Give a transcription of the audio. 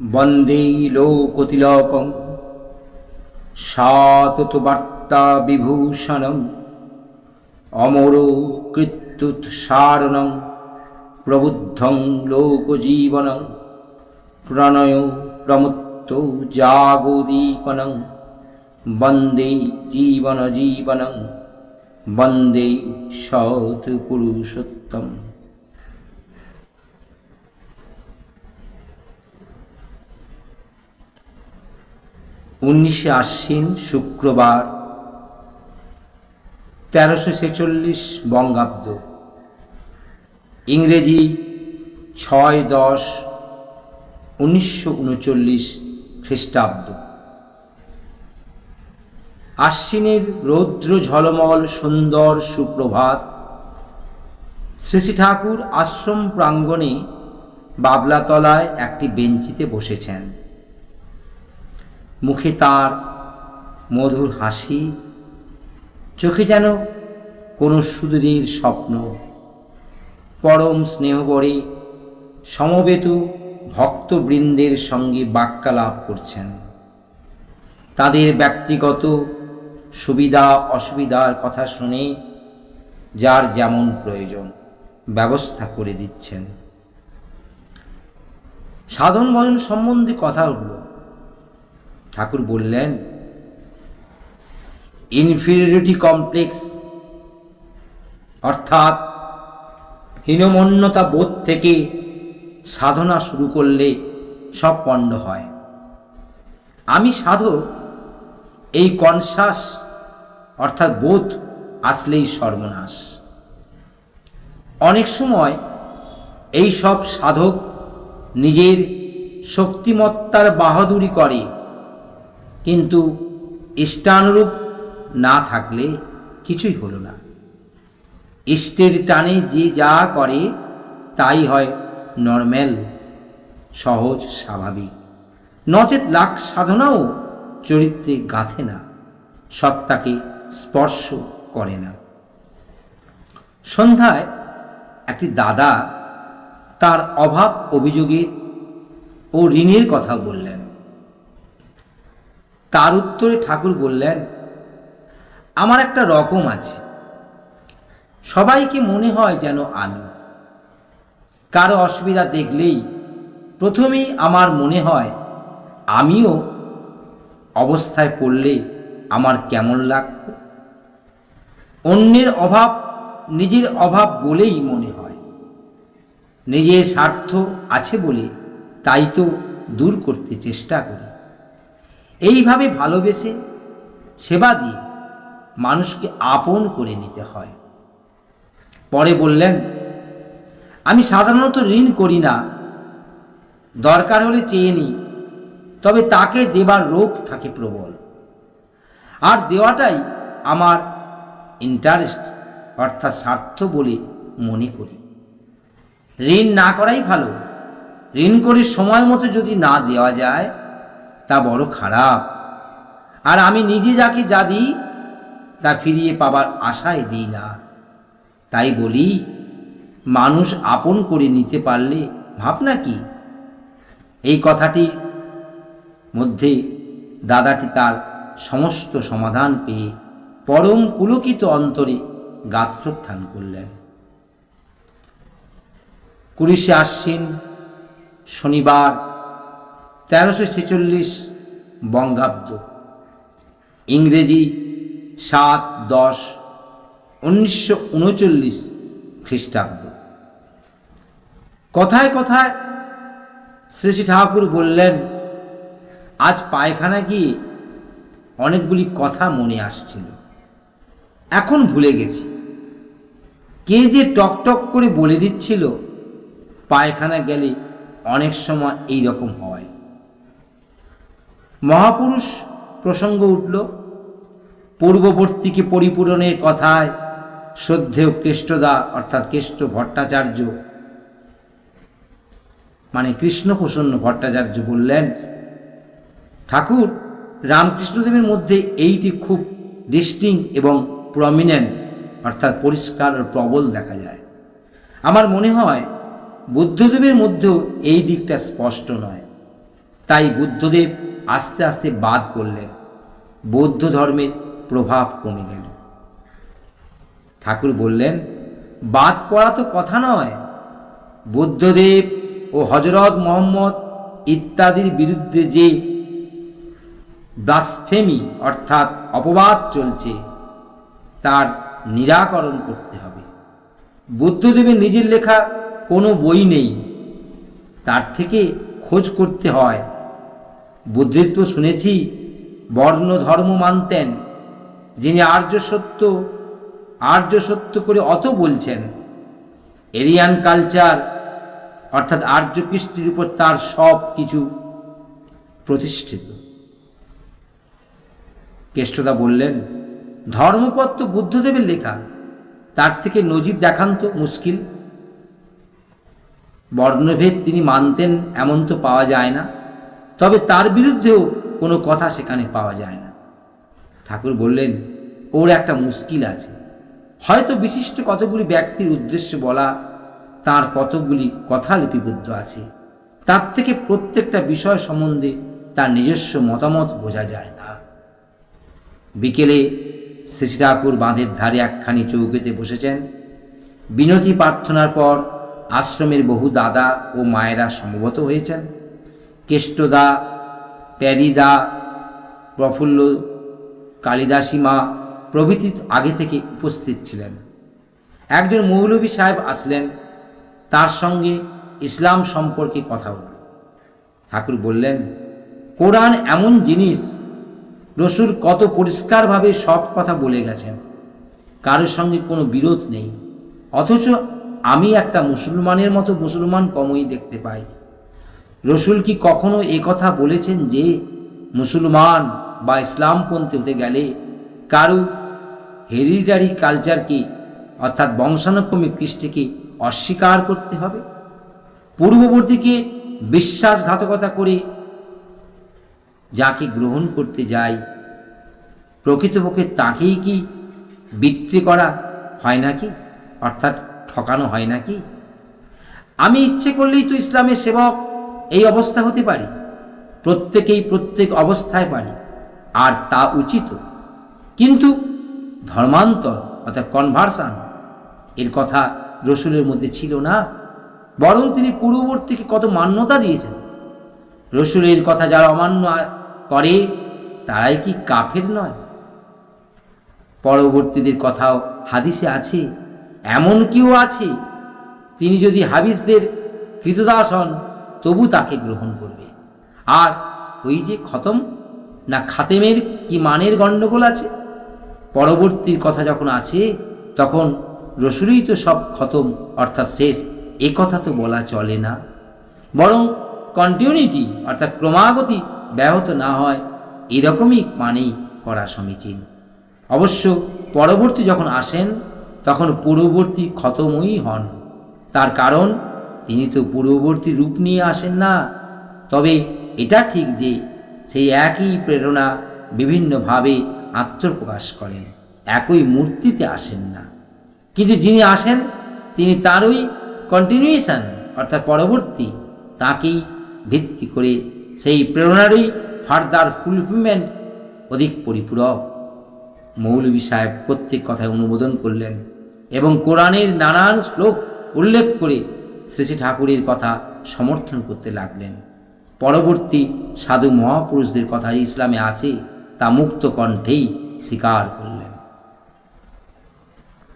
বন্দে লোকতিলকম, সাতত বার্তা বিভূষণম, অমর কৃত্যুৎসারণং প্রবুদ্ধং লোকজীবনং প্রণয় প্রমুক্ত জাগোদীপনং বন্দে জীবন জীবনং বন্দে সৎ উনিশে আশ্বিন শুক্রবার তেরোশো ছেচল্লিশ বঙ্গাব্দ। ইংরেজি ছয় দশ উনিশশো উনচল্লিশ খ্রিস্টাব্দ। আশ্বিনের রৌদ্র ঝলমল সুন্দর সুপ্রভাত। শ্রী ঠাকুর আশ্রম প্রাঙ্গণে বাবলাতলায় একটি বেঞ্চিতে বসেছেন। মুখে তার মধুর হাসি, চোখে যেন কোনো সুদূরের স্বপ্ন। পরম স্নেহবরে সমবেত ভক্তবৃন্দের সঙ্গে বাক্যালাপ করছেন। তাদের ব্যক্তিগত সুবিধা অসুবিধার কথা শুনে যার যেমন প্রয়োজন ব্যবস্থা করে দিচ্ছেন। সাধন ভজন সম্বন্ধে কথা উঠল। ঠাকুর বললেন ইনফিরিয়রিটি কমপ্লেক্স অর্থাৎ হীনমন্যতা বোধ থেকে সাধনা শুরু করলে সব পণ্ড হয়। আমি সাধক, এই কনসাস, অর্থাৎ বোধ, আসলেই সর্বনাশ। অনেক সময় এই সব সাধক নিজের শক্তিমত্তার বাহাদুরি করে কিন্তু ইষ্টানুরূপ না থাকলে কিছুই হলো না। ইষ্টের টানে যে যা করে, তাই হয় নর্ম্যাল, সহজ, স্বাভাবিক। নচেত লাখ সাধনাও চরিত্রে গাঁথে না, সত্তাকে স্পর্শ করে না। সন্ধ্যায় একটি দাদা তার অভাব অভিযোগের ও ঋণের কথা বললেন। তার উত্তরে ঠাকুর বললেন, আমার একটা রকম আছে। সবাইকে মনে হয় যেন আমি। কারও অসুবিধা দেখলেই প্রথমেই আমার মনে হয় আমিও অবস্থায় পড়লে আমার কেমন লাগত। অন্যের অভাব নিজের অভাব বলেই মনে হয়। নিজের স্বার্থ আছে বলে তাই তো দূর করতে চেষ্টা করি। এইভাবে ভালোবেসে সেবা দিয়ে মানুষকে আপন করে নিতে হয়। পরে বললেন, আমি সাধারণত ঋণ করি না। দরকার হলে চেয়ে নিই, তবে তাকে দেবার রোগ থাকে প্রবল। আর দেওয়াটাই আমার ইন্টারেস্ট অর্থাৎ স্বার্থ বলে মনে করি। ঋণ না করাই ভালো। ঋণ করে সময় মতো যদি না দেওয়া যায় তা বড় খারাপ। আর আমি নিজে যাকে যা দিই, তা ফিরিয়ে পাবার আশায় দিই না। তাই বলি, মানুষ আপন করে নিতে পারলে ভাবনা কি? এই কথাটি মধ্যে দাদাটি তার সমস্ত সমাধান পেয়ে পরম পুলকিত অন্তরে গাত্রোত্থান করলেন। কুড়িশে আশ্বিন শনিবার তেরোশো ছেচল্লিশ বঙ্গাব্দ। ইংরেজি সাত দশ উনিশশো উনচল্লিশ খ্রিস্টাব্দ। কথায় কথায় শ্রী শ্রী ঠাকুর বললেন, আজ পায়খানা গিয়ে অনেকগুলি কথা মনে আসছিল। এখন ভুলে গেছি। কে যে টকটক করে বলে দিচ্ছিল, পায়খানা গেলে অনেক সময় এই রকম হয়। মহাপুরুষ প্রসঙ্গ উঠল, পূর্ববর্তীকে পরিপূরণের কথায় শ্রদ্ধেয় কেষ্টদা অর্থাৎ কেষ্ট ভট্টাচার্য মানে কৃষ্ণপ্রসন্ন ভট্টাচার্য বললেন, ঠাকুর, রামকৃষ্ণদেবের মধ্যে এইটি খুব ডিস্টিং এবং প্রমিনেন্ট অর্থাৎ পরিষ্কার ও প্রবল দেখা যায়। আমার মনে হয় বুদ্ধদেবের মধ্যেও এই দিকটা স্পষ্ট নয়। তাই বুদ্ধদেব আস্তে আস্তে বাদ করলেন বৌদ্ধ ধর্মের প্রভাব কমে গেল। ঠাকুর বললেন, বাদ পড়া তো কথা নয়। বুদ্ধদেব ও হজরত মোহাম্মদ ইত্যাদির বিরুদ্ধে যে ব্লাসফেমি অর্থাৎ অপবাদ চলছে, তার নিরাকরণ করতে হবে। বুদ্ধদেবের নিজের লেখা কোনো বই নেই, তার থেকে খোঁজ করতে হয় বুদ্ধের তো শুনেছি বর্ণ ধর্ম মানতেন, যিনি আর্য সত্য আর্য সত্য করে অত বলছেন। এরিয়ান কালচার, অর্থাৎ আর্য কৃষ্টির উপর তার সব কিছু প্রতিষ্ঠিত। কেষ্টদা বললেন, ধর্মপদ তো বুদ্ধদেবের লেখা, তার থেকে নজির দেখান তো, মুশকিল। বর্ণভেদ তিনি মানতেন, এমন তো পাওয়া যায় না। তবে তার বিরুদ্ধেও কোনো কথা সেখানে পাওয়া যায় না। ঠাকুর বললেন, ওর একটা মুশকিল আছে। হয়তো বিশিষ্ট কতগুলি ব্যক্তির উদ্দেশ্য বলা, তার কতগুলি কথা লিপিবদ্ধ আছে। তার থেকে প্রত্যেকটা বিষয় সম্বন্ধে তার নিজস্ব মতামত বোঝা যায় না। বিকেলে শ্রী ঠাকুর বাঁধের ধারে একখানি চৌকিতে বসেছেন। বিনতি প্রার্থনার পর আশ্রমের বহু দাদা ও মায়েরা সমবেত হয়েছেন। কেষ্টদা, প্যারিদা, প্রফুল্ল, কালিদাসী মা প্রভৃতি আগে থেকে উপস্থিত ছিলেন। একজন মৌলভী সাহেব আসলেন, তার সঙ্গে ইসলাম সম্পর্কে কথা উঠল ঠাকুর বললেন, কোরআন এমন জিনিস রসুর কত পরিষ্কারভাবে সব কথা বলে গেছেন। কারোর সঙ্গে কোনো বিরোধ নেই। অথচ আমি একটা মুসলমানের মতো মুসলমান কমই দেখতে পাই। রসুল কি কখনো কথা বলেছেন যে মুসলমান বা ইসলামপন্থী হতে গেলে কারু হেরিটারি কালচারকে অর্থাৎ বংশানুক্রমিক কৃষ্টিকে অস্বীকার করতে হবে? পূর্ববর্তীকে বিশ্বাসঘাতকতা করে যাকে গ্রহণ করতে যাই প্রকৃতপক্ষে তাকেই কি বিক্রি করা হয় নাকি? অর্থাৎ ঠকানো হয় নাকি? আমি ইচ্ছে করলেই তো ইসলামের সেবক এই অবস্থা হতে পারি? প্রত্যেকেই প্রত্যেক অবস্থায় পারি, আর তা উচিত। কিন্তু ধর্মান্তর অর্থাৎ কনভার্সান এর কথা রসুলের মধ্যে ছিল না, বরং তিনি পূর্ববর্তীকে কত মান্যতা দিয়েছেন। রসুলের কথা যারা অমান্য করে, তারাই কি কাফের নয়? পরবর্তীদের কথাও হাদিসে আছে, এমন কেউ আছে, তিনি যদি হাবিসদের কৃতদাস হন তবু তাকে গ্রহণ করবে। আর ওই যে খতম, না খাতেমের কি মানের গণ্ডগোল আছে? পরবর্তীর কথা যখন আছে, তখন রসুলই তো সব খতম, অর্থাৎ শেষ। এ কথা তো বলা চলে না। বরং কন্টিনিউটি অর্থাৎ ক্রমাগতি ব্যাহত না হয়, এরকমই মানেই করা সমীচীন। অবশ্য পরবর্তী যখন আসেন, তখন পূর্ববর্তী খতমই হন। তার কারণ তিনি তো পূর্ববর্তী রূপ নিয়ে আসেন না। তবে এটা ঠিক যে সেই একই প্রেরণা বিভিন্নভাবে আত্মপ্রকাশ করেন, একই মূর্তিতে আসেন না। কিন্তু যিনি আসেন, তিনি তারই কন্টিনিউয়েশন অর্থাৎ পরবর্তী, তাকেই ভিত্তি করে সেই প্রেরণারই ফার্দার ফুলফিলমেন্ট অধিক পরিপূরক। মৌলভী সাহেব প্রত্যেক কথায় অনুমোদন করলেন এবং কোরআনের নানান শ্লোক উল্লেখ করে শ্রী শ্রী ঠাকুরের কথা সমর্থন করতে লাগলেন। পরবর্তী সাধু মহাপুরুষদের কথা ইসলামে আছে, তা মুক্ত কণ্ঠেই স্বীকার করলেন।